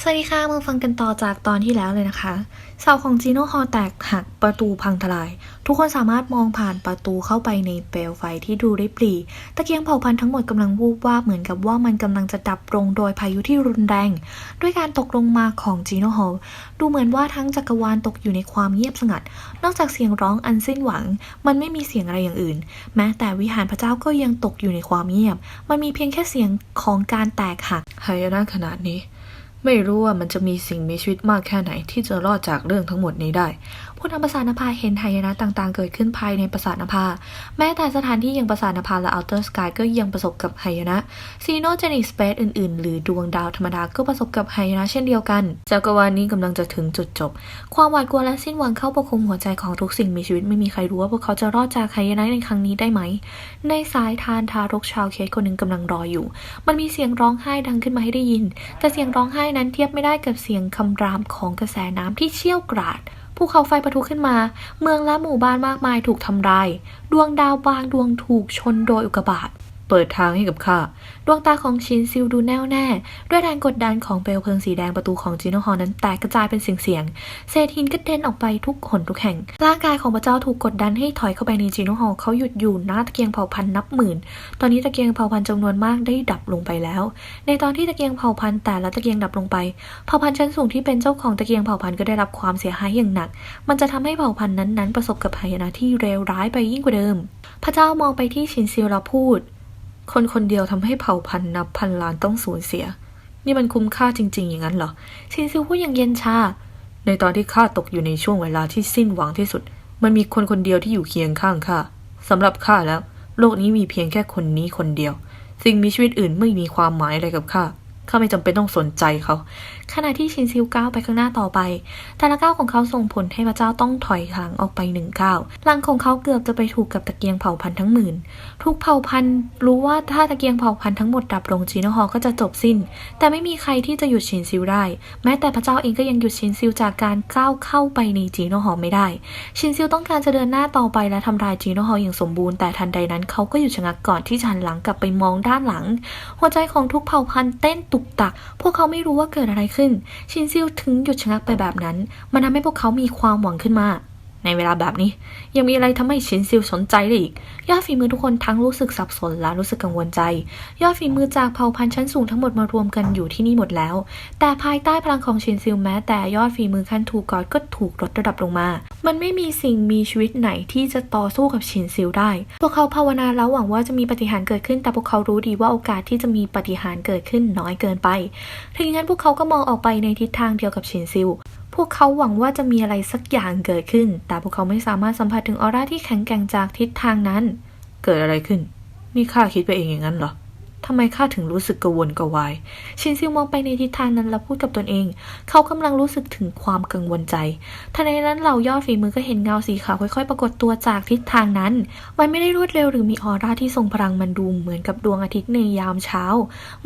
สวัสดีค่ะมาฟังกันต่อจากตอนที่แล้วเลยนะคะเสาของจีโน่ฮอลแตกหักประตูพังทลาย ทุกคนสามารถมองผ่านประตูเข้าไปในเปลวไฟที่ดูได้ปรีตะเกียงเผาพันธุ์ทั้งหมดกำลังวูบวาบเหมือนกับว่ามันกำลังจะดับลงโดยพายุที่รุนแรง ด้วยการตกลงมาของจีโน่ฮอลดูเหมือนว่าทั้งจักรวาลตกอยู่ในความเงียบสงัด นอกจากเสียงร้องอันสิ้นหวัง มันไม่มีเสียงอะไรอย่างอื่น แม้แต่วิหารพระเจ้าก็ยังตกอยู่ในความเงียบ มันมีเพียงแค่เสียงของการแตกหักหายนะขนาดนี้ ไม่รู้ว่ามันจะมีสิ่งมีชีวิตมากแค่ไหนที่จะรอดจากเรื่องทั้งหมดนี้ได้ ในำปราสาทนภาเห็นหายนะต่างๆ เกิดขึ้นภายในปราสาทนภา แม้แต่สถานที่ย่างปราสาทนภาและอัลเทอร์สกายก็ยังประสบกับหายนะซีโนเจนิกสเปซอื่นๆ หรือดวงดาวธรรมดาก็ประสบกับหายนะเช่นเดียวกัน จักรวาลนี้กำลังจะถึงจุดจบ ความหวาดกลัวและสิ้นหวังเข้าปกคลุมหัวใจของทุกสิ่งมีชีวิตไม่มีใครรู้ว่าพวกเขาจะรอดจากหายนะในครั้งนี้ได้ไหม ในสายทานทารกชาวเคสคนหนึ่งกำลังรออยู่ มันมีเสียงร้องไห้ดังขึ้นมาให้ได้ยิน แต่เสียงร้องไห้นั้นเทียบไม่ได้กับเสียงคำรามของกระแสน้ำที่เชี่ยวกราด ภูเขาไฟปะทุขึ้นมา เมืองและหมู่บ้านมากมายถูกทำลาย ดวงดาวบางดวงถูกชนโดยอุกกาบาต เปิดทางให้กับข้า ดวงตาของชินซิลดูแน่วแน่ ด้วยแรงกดดันของเปลวเพลิงสีแดงประตูของจิโนฮอลนั้นแตกกระจายเป็นเสียงๆเศษหินกระเด็นออกไปทุกขนทุกแห่ง ร่างกายของพระเจ้าถูกกดดันให้ถอยเข้าไปในจิโนฮอลเขาหยุดอยู่หน้าตะเกียงเผ่าพันธุ์นับหมื่น ตอนนี้ตะเกียงเผ่าพันธุ์จำนวนมากได้ดับลงไปแล้ว ในตอนที่ตะเกียงเผ่าพันธุ์แต่ละตะเกียงดับลงไปเผ่าพันธุ์ชั้นสูงที่เป็นเจ้าของตะเกียงเผ่าพันธุ์ก็ได้รับความเสียหายอย่างหนัก มันจะทำให้เผ่าพันธุ์นั้นๆประสบกับหายนะที่เลวร้ายไปยิ่งกว่าเดิม พระเจ้ามองไปที่ชินซิลแล้วพูด คนคนเดียวทำให้เผ่าพันธุ์นับพันล้านต้องสูญเสีย นี่มันคุ้มค่าจริง ๆ อย่างนั้นเหรอ ชินซิลพูดอย่างเย็นชา ในตอนที่ข้าตกอยู่ในช่วงเวลาที่สิ้นหวังที่สุด มันมีคนคนเดียวที่อยู่เคียงข้างข้าสำหรับข้าแล้ว โลกนี้มีเพียงแค่คนนี้คนเดียว สิ่งมีชีวิตอื่นไม่มีความหมายอะไรกับข้า ข้าไม่จำเป็นต้องสนใจเขา ขณะที่ชินซิลก้าวไปข้างหน้าต่อไป แต่ละก้าวของเขาส่งผลให้พระเจ้าต้องถอยหลังออกไปหนึ่งก้าวหลังของเขาเกือบจะไปถูกกับตะเกียงเผ่าพันธุ์ทั้งหมื่น ทุกเผ่าพันธุ์รู้ว่าถ้าตะเกียงเผ่าพันธุ์ทั้งหมดดับลงจีโนฮอก็จะจบสิ้น แต่ไม่มีใครที่จะหยุดชินซิลได้ แม้แต่พระเจ้าเองก็ยังหยุดชินซิลจากการก้าวเข้าไปในจีโนฮอไม่ได้ ชินซิลต้องการจะเดินหน้าต่อไปและทำลายจีโนฮออย่างสมบูรณ์แต่ทันใดนั้นเขาก็หยุดชะงักก่อนที่จะหันหลังกลับไปมองด้านหลัง หัวใจของทุกเผ่าพันธุ์เต้นตุกตัก พวกเขาไม่รู้ว่าเกิดอะไรขึ้น ชินซิลถึงหยุดชะงักไปแบบนั้น มันทำให้พวกเขามีความหวังขึ้นมา ในเวลาแบบนี้ ยังมีอะไรทำให้ชินซิลสนใจได้อีก ยอดฝีมือทุกคนทั้งรู้สึกสับสนและรู้สึกกังวลใจ ยอดฝีมือจากเผ่าพันธุ์ชั้นสูงทั้งหมดมารวมกันอยู่ที่นี่หมดแล้ว แต่ภายใต้พลังของชินซิลแม้แต่ยอดฝีมือขั้นถูกกอดก็ถูกลดระดับลงมา มันไม่มีสิ่งมีชีวิตไหนที่จะต่อสู้กับชินซิลได้ พวกเขาภาวนาแล้วหวังว่าจะมีปฏิหารเกิดขึ้น แต่พวกเขารู้ดีว่าโอกาสที่จะมีปฏิหารเกิดขึ้นน้อยเกินไป ถึงงนั้นพวกเขาก็มองออกไปในทิศทางเดียวกับชินซิล พวกเขาหวังว่าจะมีอะไรสักอย่างเกิดขึ้น แต่พวกเขาไม่สามารถสัมผัสถึงออร่าที่แข็งแกร่งจากทิศทางนั้น เกิดอะไรขึ้น นี่ข้าคิดไปเองอย่างนั้นเหรอ ทำไมข้าถึงรู้สึกกระวนกระวาย ชินซิลมองไปในทิศทางนั้นแล้วพูดกับตนเอง เขากำลังรู้สึกถึงความกังวลใจทันใดนั้นเหล่ายอดฝีมือก็เห็นเงาสีขาวค่อยๆ ปรากฏตัวจากทิศทางนั้น มันไม่ได้รวดเร็วหรือมีออร่าที่ทรงพลังมันดูเหมือนกับดวงอาทิตย์ในยามเช้า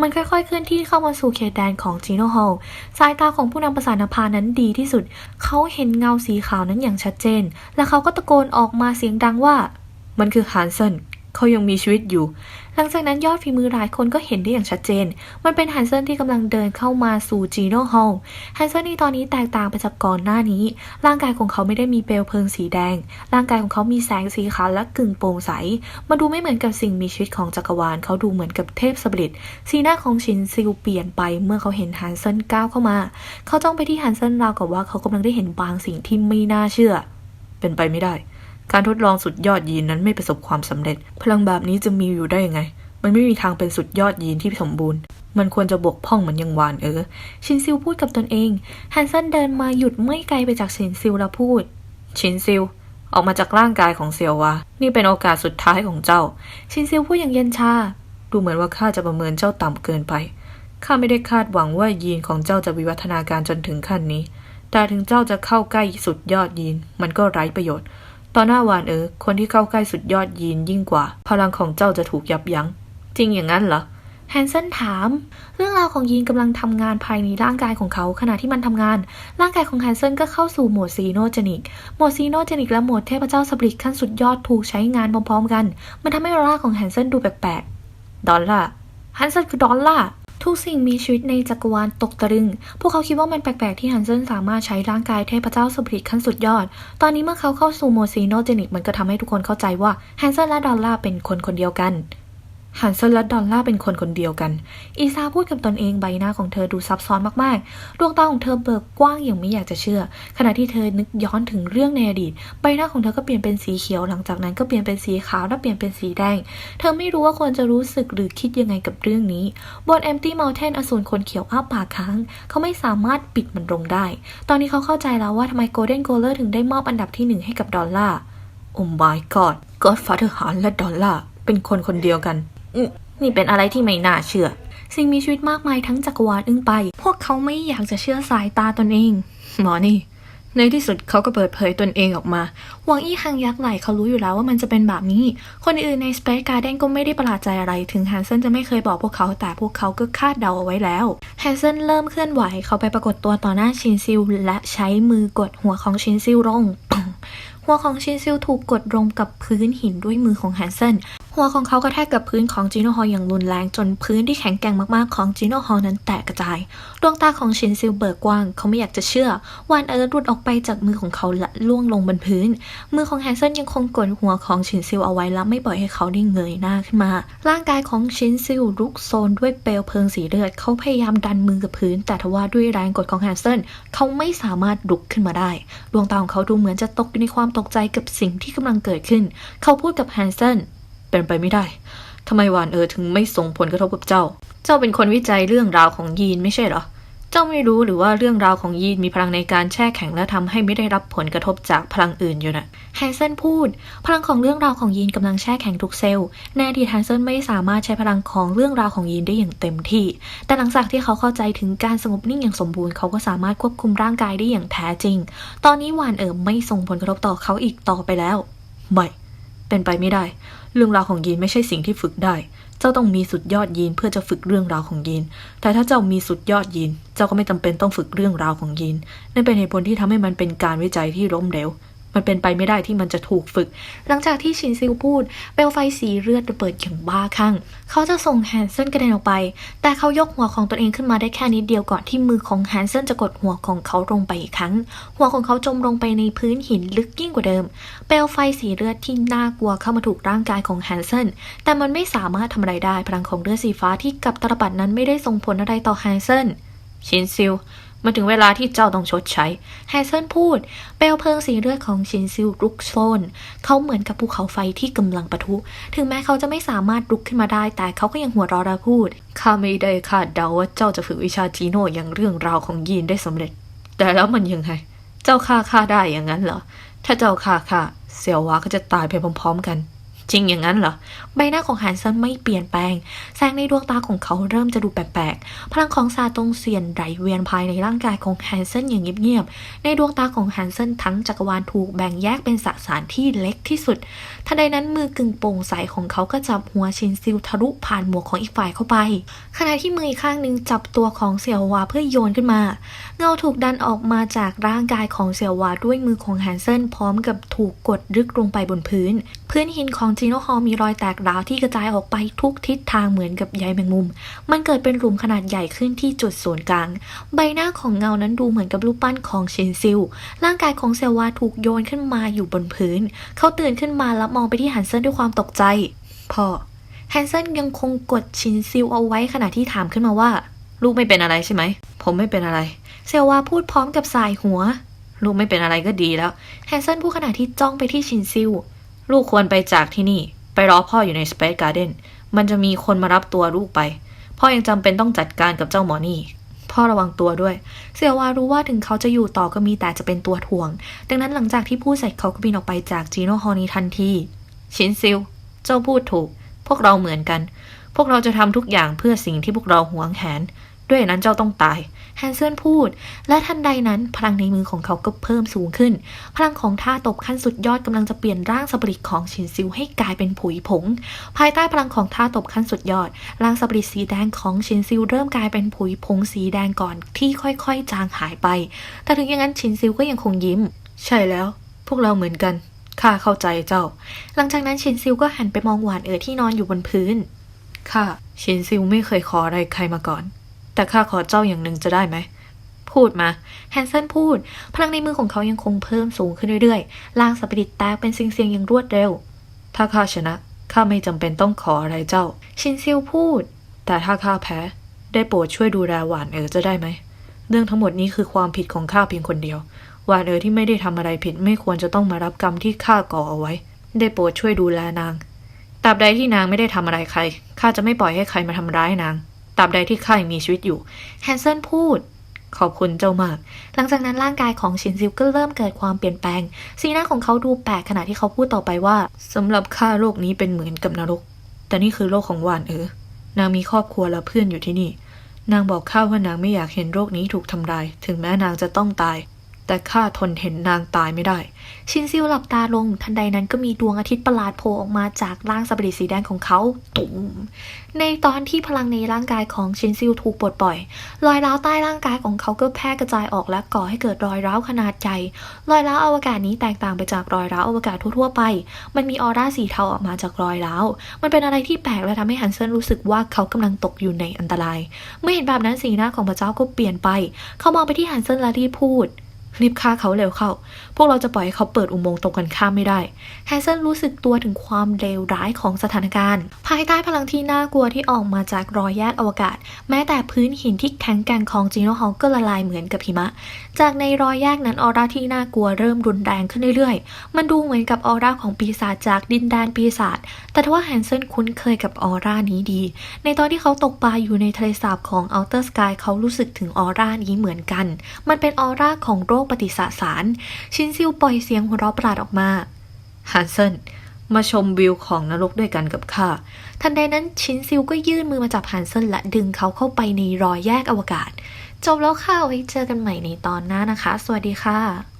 มันค่อยๆ เคลื่อนที่เข้ามาสู่เขตแดนของจีโนฮอลสายตาของผู้นำประสานพานั้นดีที่สุด เขาเห็นเงาสีขาวนั้นอย่างชัดเจน และเขาก็ตะโกนออกมาเสียงดังว่า มันคือฮันเซน เขายังมีชีวิตอยู่ หลังจากนั้นยอดฝีมือหลายคนก็เห็นได้อย่างชัดเจน มันเป็นฮันเซนที่กำลังเดินเข้ามาสู่จีโน่ฮอลฮันเซนที่ตอนนี้แตกต่างไปจากก่อนหน้านี้ ร่างกายของเขาไม่ได้มีเปลวเพลิงสีแดง ร่างกายของเขามีแสงสีขาวและกึ่งโปร่งใสมาดูไม่เหมือนกับสิ่งมีชีวิตของจักรวาล เขาดูเหมือนกับเทพสปริตสีหน้าของชินซิลเปลี่ยนไปเมื่อเขาเห็นฮันเซนก้าวเข้ามา เขาจ้องไปที่ฮันเซนราวกับว่าเขากำลังได้เห็นบางสิ่งที่ไม่น่าเชื่อ เป็นไปไม่ได้ การทดลองสุดยอดยีนนั้นไม่ประสบความสำเร็จ พลังแบบนี้จะมีอยู่ได้ยังไง มันไม่มีทางเป็นสุดยอดยีนที่สมบูรณ์ มันควรจะบกพร่องเหมือนยังวานเออ ชินซิลพูดกับตนเองฮันเซนเดินมาหยุดไม่ไกลไปจากชินซิลแล้วพูด ชินซิลออกมาจากร่างกายของเซียววา นี่เป็นโอกาสสุดท้ายของเจ้า ชินซิลพูดอย่างเย็นชา ดูเหมือนว่าข้าจะประเมินเจ้าต่ำเกินไป ข้าไม่ได้คาดหวังว่ายีนของเจ้าจะวิวัฒนาการจนถึงขั้นนี้ แต่ถึงเจ้าจะเข้าใกล้สุดยอดยีน มันก็ไร้ประโยชน์ ตอนหน้าวานเออคนที่เข้าใกล้สุดยอดยีนยิ่งกว่า พลังของเจ้าจะถูกยับยั้ง จริงอย่างนั้นเหรอแฮนเซนถาม เรื่องราวของยีนกำลังทำงานภายในร่างกายของเขาขณะที่มันทำงาน ร่างกายของแฮนเซนก็เข้าสู่โหมดซีโนเจนิก โหมดซีโนเจนิกและโหมดเทพเจ้าสปริตขั้นสุดยอดถูกใช้งานพร้อมๆกัน มันทำให้ร่างของแฮนเซนดูแปลกๆ ดอลล่าแฮนเซนคือดอลล่า ทุกสิ่งมีชีวิตในจักรวาลตกตะลึง พวกเขาคิดว่ามันแปลกๆที่ฮันเซนสามารถใช้ร่างกายเทพเจ้าสปริตขั้นสุดยอด ตอนนี้เมื่อเขาเข้าสู่โมซีโนเจนิกมันก็ทำให้ทุกคนเข้าใจว่าฮันเซนและดอลล่าเป็นคนคนเดียวกัน ฮันเซนและดอลล่าเป็นคนคนเดียวกัน อีซาพูดกับตนเองใบหน้าของเธอดูซับซ้อนมากๆ ดวงตาของเธอเบิกกว้างอย่างไม่อยากจะเชื่อ ขณะที่เธอนึกย้อนถึงเรื่องในอดีต ใบหน้าของเธอก็เปลี่ยนเป็นสีเขียว หลังจากนั้นก็เปลี่ยนเป็นสีขาว และเปลี่ยนเป็นสีแดง เธอไม่รู้ว่าควรจะรู้สึกหรือคิดยังไงกับเรื่องนี้ บน Empty Mountain อสูรคนเขียวอ้าปากค้าง เขาไม่สามารถปิดมันลงได้ ตอนนี้เขาเข้าใจแล้วว่าทำไม Golden g o l e r ถึงได้มอบอันดับที่หนึ่งให้กับดอลล่าร์โอ้ my god Godfather ฮานและดอลล่าเป็นคนคนเดียวกัน นี่เป็นอะไรที่ไม่น่าเชื่อ สิ่งมีชีวิตมากมายทั้งจักรวาลอึ้งไป พวกเขาไม่อยากจะเชื่อสายตาตนเอง หมอนี่ ในที่สุดเขาก็เปิดเผยตนเองออกมาหวังอี้ฮังยักษ์ไหลเขารู้อยู่แล้วว่ามันจะเป็นแบบนี้ คนอื่นใน Space Garden ก็ไม่ได้ประหลาดใจอะไร ถึงแฮนเซนจะไม่เคยบอกพวกเขา แต่พวกเขาก็คาดเดาเอาไว้แล้ว แฮนเซนเริ่มเคลื่อนไหว เขาไปปรากฏตัวต่อหน้าชินซิล และใช้มือกดหัวของชินซิลลงหัวของชินซิลถูกกดลงกับพื้นหินด้วยมือของแฮนเซนหัวของเขากระแทกกับพื้นของจีโนฮอลอย่างรุนแรงจนพื้นที่แข็งแกร่งมากๆของจีโนฮอลนั้นแตกกระจาย ดวงตาของชินซิลเบิกกว้าง เขาไม่อยากจะเชื่อวานเอิร์ธหลุดออกไปจากมือของเขาและล่วงลงบนพื้น มือของแฮนเซนยังคงกดหัวของชินซิลเอาไว้และไม่ปล่อยให้เขาได้เงยหน้าขึ้นมา ร่างกายของชินซิลลุกโซนด้วยเปลวเพลิงสีเลือด เขาพยายามดันมือกับพื้น แต่ทว่าด้วยแรงกดของแฮนเซนเขาไม่สามารถลุกขึ้นมาได้ ดวงตาของเขาดูเหมือนจะตกอยู่ในความตกใจกับสิ่งที่กำลังเกิดขึ้น เขาพูดกับแฮนเซน เป็นไปไม่ได้ทำไมวานเออถึงไม่ส่งผลกระทบกับเจ้า เจ้าเป็นคนวิจัยเรื่องราวของยีนไม่ใช่เหรอ เจ้าไม่รู้หรือว่าเรื่องราวของยีนมีพลังในการแช่แข็งและทำให้ไม่ได้รับผลกระทบจากพลังอื่นอยู่นะแฮนเซนพูด พลังของเรื่องราวของยีนกำลังแช่แข็งทุกเซลล์ในอดีแฮนเซนไม่สามารถใช้พลังของเรื่องราวของยีนได้อย่างเต็มที่ แต่หลังจากที่เขาเข้าใจถึงการสงบนิ่งอย่างสมบูรณ์เขาก็สามารถควบคุมร่างกายได้อย่างแท้จริง ตอนนี้วานเอ๋อไม่ส่งผลกระทบต่อเขาอีกต่อไปแล้วไม่เป็นไปไม่ได้ เรื่องราวของยีนไม่ใช่สิ่งที่ฝึกได้ เจ้าต้องมีสุดยอดยีนเพื่อจะฝึกเรื่องราวของยีน แต่ถ้าเจ้ามีสุดยอดยีน เจ้าก็ไม่จำเป็นต้องฝึกเรื่องราวของยีน นั่นเป็นเหตุผลที่ทำให้มันเป็นการวิจัยที่ล้มเหลว มันเป็นไปไม่ได้ที่มันจะถูกฝึก หลังจากที่ชินซิลพูดเปลวไฟสีเลือดระเบิดอย่างบ้าคลั่ง เขาจะส่งแฮนเซนกระเด็นออกไป แต่เขายกหัวของตนเองขึ้นมาได้แค่นิดเดียวก่อนที่มือของแฮนเซนจะกดหัวของเขาลงไปอีกครั้ง หัวของเขาจมลงไปในพื้นหินลึกยิ่งกว่าเดิม เปลวไฟสีเลือดที่น่ากลัวเข้ามาถูกร่างกายของแฮนเซน แต่มันไม่สามารถทำอะไรได้พลังของเลือดสีฟ้าที่กับตรปัดนั้นไม่ได้ส่งผลอะไรต่อแฮนเซน ชินซิล มาถึงเวลาที่เจ้าต้องชดใช้แฮเซนพูด เปลวเพลิงสีเลือดของชินซิลลุกโชนเขาเหมือนกับภูเขาไฟที่กำลังปะทุ ถึงแม้เขาจะไม่สามารถลุกขึ้นมาได้ แต่เขาก็ยังหัวเราะและพูด ข้าไม่ได้คาดเดาว่าเจ้าจะฝึกวิชาจีโน่อย่างเรื่องราวของยีนได้สำเร็จ แต่แล้วมันยังไง เจ้าฆ่าข้าได้อย่างนั้นเหรอ ถ้าเจ้าฆ่าข้าเสี่ยววาก็จะตายไปพร้อม ๆ กัน จริงอย่างนั้นเหรอ ใบหน้าของแฮนเซนไม่เปลี่ยนแปลง แสงในดวงตาของเขาเริ่มจะดูแปลกๆ พลังของซาตงเซียนไหลเวียนภายในร่างกายของแฮนเซนอย่างเงียบๆ ในดวงตาของแฮนเซนทั้งจักรวาลถูกแบ่งแยกเป็นสสารที่เล็กที่สุด ทันใดนั้นมือกึ่งโปร่งใสของเขาก็จับหัวชินซิลทะลุผ่านหมวกของอีกฝ่ายเข้าไป ขณะที่มืออีกข้างหนึ่งจับตัวของเสี่ยวหวาเพื่อโยนขึ้นมา เงาถูกดันออกมาจากร่างกายของเสี่ยวหวาด้วยมือของแฮนเซนพร้อมกับถูกกดลึกลงไปบนพื้น พื้นหินของจีโนฮอลมีรอยแตกร้าวที่กระจายออกไปทุกทิศทางเหมือนกับใยแมงมุม มันเกิดเป็นหลุมขนาดใหญ่ขึ้นที่จุดศูนย์กลาง ใบหน้าของเงานั้นดูเหมือนกับรูปปั้นของชินซิล ร่างกายของเซลวาถูกโยนขึ้นมาอยู่บนพื้น เขาตื่นขึ้นมาแล้วมองไปที่ฮันเซนด้วยความตกใจพ่อแฮนเซนยังคงกดชินซิลเอาไว้ขณะที่ถามขึ้นมาว่า ลูกไม่เป็นอะไรใช่ไหม ผมไม่เป็นอะไร เซลวาพูดพร้อมกับสายหัว ลูกไม่เป็นอะไรก็ดีแล้ว แฮนเซนพูดขณะที่จ้องไปที่ชินซิล ลูกควรไปจากที่นี่ ไปรอพ่ออยู่ใน Space Garden มันจะมีคนมารับตัวลูกไป พ่อยังจำเป็นต้องจัดการกับเจ้าหมอนี่ พ่อระวังตัวด้วยเซียววารู้ว่าถึงเขาจะอยู่ต่อก็มีแต่จะเป็นตัวถ่วง ดังนั้นหลังจากที่พูดเสร็จเขาก็บินออกไปจากจีโนฮอนี้ทันทีชินซิล เจ้าพูดถูก พวกเราเหมือนกัน พวกเราจะทำทุกอย่างเพื่อสิ่งที่พวกเราหวงแหน ด้วยนั้นเจ้าต้องตายแฮนเซนพูด และทันใดนั้นพลังในมือของเขาก็เพิ่มสูงขึ้น พลังของท่าตบขั้นสุดยอดกำลังจะเปลี่ยนร่างสปริตของชินซิลให้กลายเป็นผุยผง ภายใต้พลังของท่าตบขั้นสุดยอด ร่างสปริตสีแดงของชินซิลเริ่มกลายเป็นผุยผงสีแดงก่อนที่ค่อยๆ จางหายไป แต่ถึงอย่างนั้นชินซิลก็ยังคงยิ้ม ใช่แล้ว พวกเราเหมือนกันข้าเข้าใจเจ้า หลังจากนั้นชินซิลก็หันไปมองหวานเอ๋อที่นอนอยู่บนพื้นข้าชินซิลไม่เคยขออะไรใครมาก่อน แต่ข้าขอเจ้าอย่างหนึ่งจะได้ไหม พูดมา แฮนเซนพูด พลังในมือของเขายังคงเพิ่มสูงขึ้นเรื่อยๆ ลางสับปะริดแตกเป็นเสียงๆอย่างรวดเร็ว ถ้าข้าชนะข้าไม่จำเป็นต้องขออะไรเจ้า ชินซิลพูด แต่ถ้าข้าแพ้ ได้โปรดช่วยดูแลหวานเอ๋อจะได้ไหม เรื่องทั้งหมดนี้คือความผิดของข้าเพียงคนเดียว หวานเอ๋อที่ไม่ได้ทำอะไรผิดไม่ควรจะต้องมารับกรรมที่ข้าก่อเอาไว้ ได้โปรดช่วยดูแลนางตราบใดที่นางไม่ได้ทำอะไรใครข้าจะไม่ปล่อยให้ใครมาทำร้ายนาง ตราบใดที่ข้ายังมีชีวิตอยู่ แฮนเซนพูด ขอบคุณเจ้ามาก หลังจากนั้นร่างกายของชินซิลก็เริ่มเกิดความเปลี่ยนแปลง สีหน้าของเขาดูแปลกขณะที่เขาพูดต่อไปว่าสำหรับข้าโลกนี้เป็นเหมือนกับนรก แต่นี่คือโลกของหวานเออนางมีครอบครัวและเพื่อนอยู่ที่นี่ นางบอกข้าว่านางไม่อยากเห็นโรคนี้ถูกทำลาย ถึงแม้นางจะต้องตาย แต่ข้าทนเห็นนางตายไม่ได้ ชินซิลหลับตาลง ทันใดนั้นก็มีดวงอาทิตย์ประหลาดโผล่ออกมาจากร่างสับปะริดสีแดงของเขาตุ่มในตอนที่พลังในร่างกายของชินซิลถูกปลดปล่อย รอยร้าวใต้ร่างกายของเขาก็แพร่กระจายออกและก่อให้เกิดรอยร้าวขนาดใหญ่ รอยร้าวอวกาศนี้แตกต่างไปจากรอยร้าวอวกาศทั่วๆไป มันมีออร่าสีเทาออกมาจากรอยร้าว มันเป็นอะไรที่แปลกและทำให้ฮันเซนรู้สึกว่าเขากำลังตกอยู่ในอันตราย เมื่อเห็นแบบนั้นสีหน้าของพระเจ้าก็เปลี่ยนไป เขามองไปที่ฮันเซนและรีบพูด รีบฆ่าเขาเร็วเข้า พวกเราจะปล่อยให้เขาเปิดอุโมงค์ตรงกันข้ามไม่ได้ แฮเซนรู้สึกตัวถึงความเลวร้ายของสถานการณ์ ภายใต้พลังที่น่ากลัวที่ออกมาจากรอยแยกอวกาศ แม้แต่พื้นหินที่แข็งแกร่งของจีโนฮอลก็ละลายเหมือนกับหิมะ จากในรอยแยกนั้นออร่าที่น่ากลัวเริ่มรุนแรงขึ้นเรื่อยๆ มันดูเหมือนกับออร่าของปีศาจจากดินแดนปีศาจ แต่ทว่าแฮนเซนคุ้นเคยกับออร่านี้ดี ในตอนที่เขาตกปลาอยู่ในทะเลสาบของอัลเทอร์สกายเขารู้สึกถึงออร่านี้เหมือนกัน มันเป็นออร่าของโรคปฏิสสาร ชินซิวปล่อยเสียงหัวเราะประหลาดออกมาฮันเซนมาชมวิวของนรกด้วยกันกับข้า ทันใดนั้นชินซิวก็ยื่นมือมาจับฮันเซนและดึงเขาเข้าไปในรอยแยกอวกาศ จบแล้วค่ะไว้เจอกันใหม่ในตอนหน้านะคะ สวัสดีค่ะ